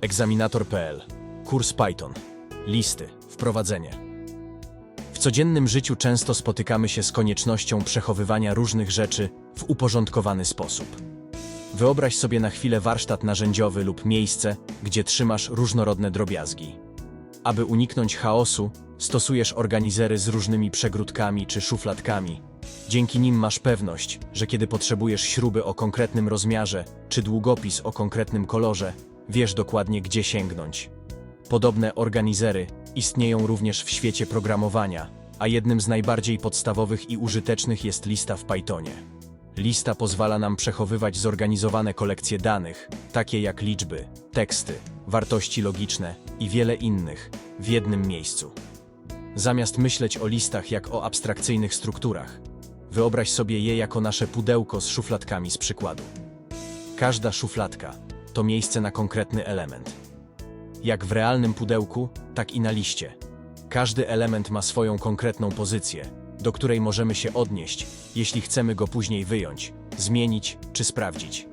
Egzaminator.pl Kurs Python. Listy. Wprowadzenie. W codziennym życiu często spotykamy się z koniecznością przechowywania różnych rzeczy w uporządkowany sposób. Wyobraź sobie na chwilę warsztat narzędziowy lub miejsce, gdzie trzymasz różnorodne drobiazgi. Aby uniknąć chaosu, stosujesz organizery z różnymi przegródkami czy szufladkami. Dzięki nim masz pewność, że kiedy potrzebujesz śruby o konkretnym rozmiarze czy długopis o konkretnym kolorze, wiesz dokładnie gdzie sięgnąć. Podobne organizery istnieją również w świecie programowania, a jednym z najbardziej podstawowych i użytecznych jest lista w Pythonie. Lista pozwala nam przechowywać zorganizowane kolekcje danych, takie jak liczby, teksty, wartości logiczne i wiele innych, w jednym miejscu. Zamiast myśleć o listach jak o abstrakcyjnych strukturach, wyobraź sobie je jako nasze pudełko z szufladkami z przykładu. Każda szufladka to miejsce na konkretny element. Jak w realnym pudełku, tak i na liście. Każdy element ma swoją konkretną pozycję, do której możemy się odnieść, jeśli chcemy go później wyjąć, zmienić czy sprawdzić.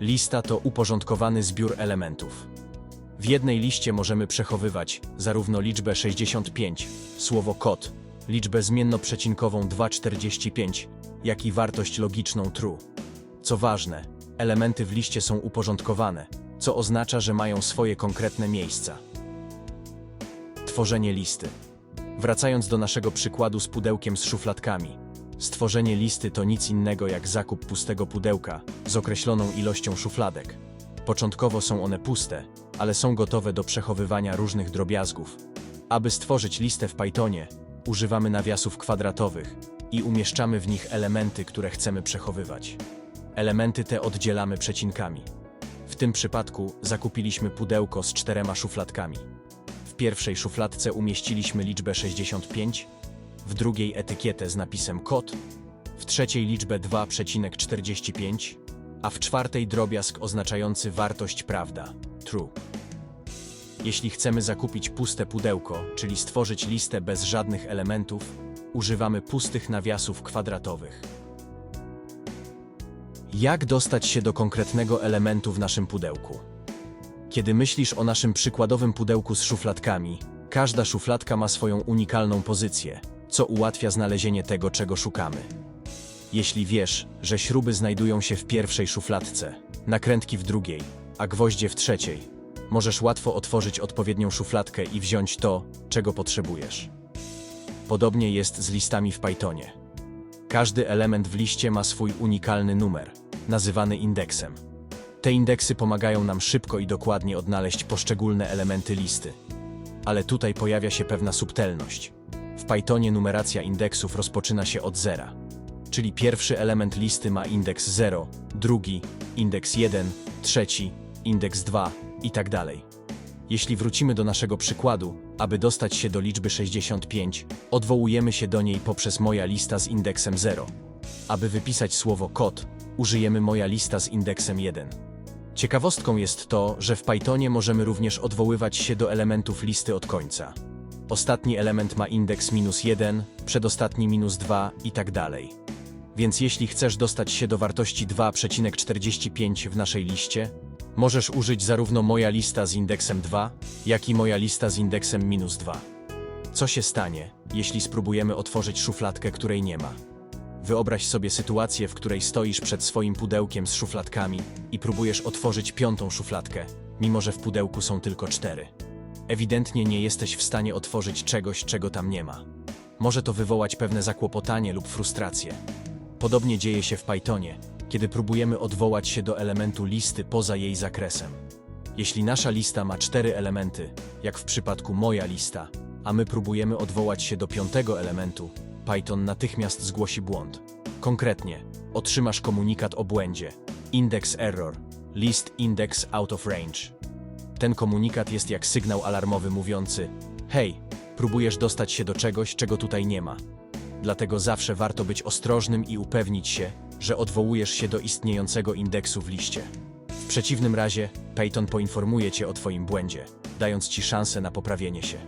Lista to uporządkowany zbiór elementów. W jednej liście możemy przechowywać zarówno liczbę 65, słowo kod, liczbę zmiennoprecinkową 245, jak i wartość logiczną true. Co ważne, elementy w liście są uporządkowane, co oznacza, że mają swoje konkretne miejsca. Tworzenie listy. Wracając do naszego przykładu z pudełkiem z szufladkami. Stworzenie listy to nic innego jak zakup pustego pudełka z określoną ilością szufladek. Początkowo są one puste, ale są gotowe do przechowywania różnych drobiazgów. Aby stworzyć listę w Pythonie, używamy nawiasów kwadratowych i umieszczamy w nich elementy, które chcemy przechowywać. Elementy te oddzielamy przecinkami. W tym przypadku zakupiliśmy pudełko z czterema szufladkami. W pierwszej szufladce umieściliśmy liczbę 65, w drugiej etykietę z napisem kod, w trzeciej liczbę 2,45, a w czwartej drobiazg oznaczający wartość prawda true. Jeśli chcemy zakupić puste pudełko, czyli stworzyć listę bez żadnych elementów, używamy pustych nawiasów kwadratowych. Jak dostać się do konkretnego elementu w naszym pudełku? Kiedy myślisz o naszym przykładowym pudełku z szufladkami, każda szufladka ma swoją unikalną pozycję, co ułatwia znalezienie tego, czego szukamy. Jeśli wiesz, że śruby znajdują się w pierwszej szufladce, nakrętki w drugiej, a gwoździe w trzeciej, możesz łatwo otworzyć odpowiednią szufladkę i wziąć to, czego potrzebujesz. Podobnie jest z listami w Pythonie. Każdy element w liście ma swój unikalny numer, nazywany indeksem. Te indeksy pomagają nam szybko i dokładnie odnaleźć poszczególne elementy listy. Ale tutaj pojawia się pewna subtelność. W Pythonie numeracja indeksów rozpoczyna się od zera, czyli pierwszy element listy ma indeks 0, drugi, indeks 1, trzeci, indeks 2 i tak dalej. Jeśli wrócimy do naszego przykładu, aby dostać się do liczby 65, odwołujemy się do niej poprzez moja lista z indeksem 0. Aby wypisać słowo kod, użyjemy moja lista z indeksem 1. Ciekawostką jest to, że w Pythonie możemy również odwoływać się do elementów listy od końca. Ostatni element ma indeks minus 1, przedostatni minus 2 i tak dalej. Więc jeśli chcesz dostać się do wartości 2,45 w naszej liście, możesz użyć zarówno moja lista z indeksem 2, jak i moja lista z indeksem minus 2. Co się stanie, jeśli spróbujemy otworzyć szufladkę, której nie ma? Wyobraź sobie sytuację, w której stoisz przed swoim pudełkiem z szufladkami i próbujesz otworzyć piątą szufladkę, mimo że w pudełku są tylko cztery. Ewidentnie nie jesteś w stanie otworzyć czegoś, czego tam nie ma. Może to wywołać pewne zakłopotanie lub frustrację. Podobnie dzieje się w Pythonie, kiedy próbujemy odwołać się do elementu listy poza jej zakresem. Jeśli nasza lista ma cztery elementy, jak w przypadku moja lista, a my próbujemy odwołać się do piątego elementu, Python natychmiast zgłosi błąd. Konkretnie, otrzymasz komunikat o błędzie. Index error. List index out of range. Ten komunikat jest jak sygnał alarmowy mówiący: Hej, próbujesz dostać się do czegoś, czego tutaj nie ma. Dlatego zawsze warto być ostrożnym i upewnić się, że odwołujesz się do istniejącego indeksu w liście. W przeciwnym razie, Python poinformuje cię o twoim błędzie, dając ci szansę na poprawienie się.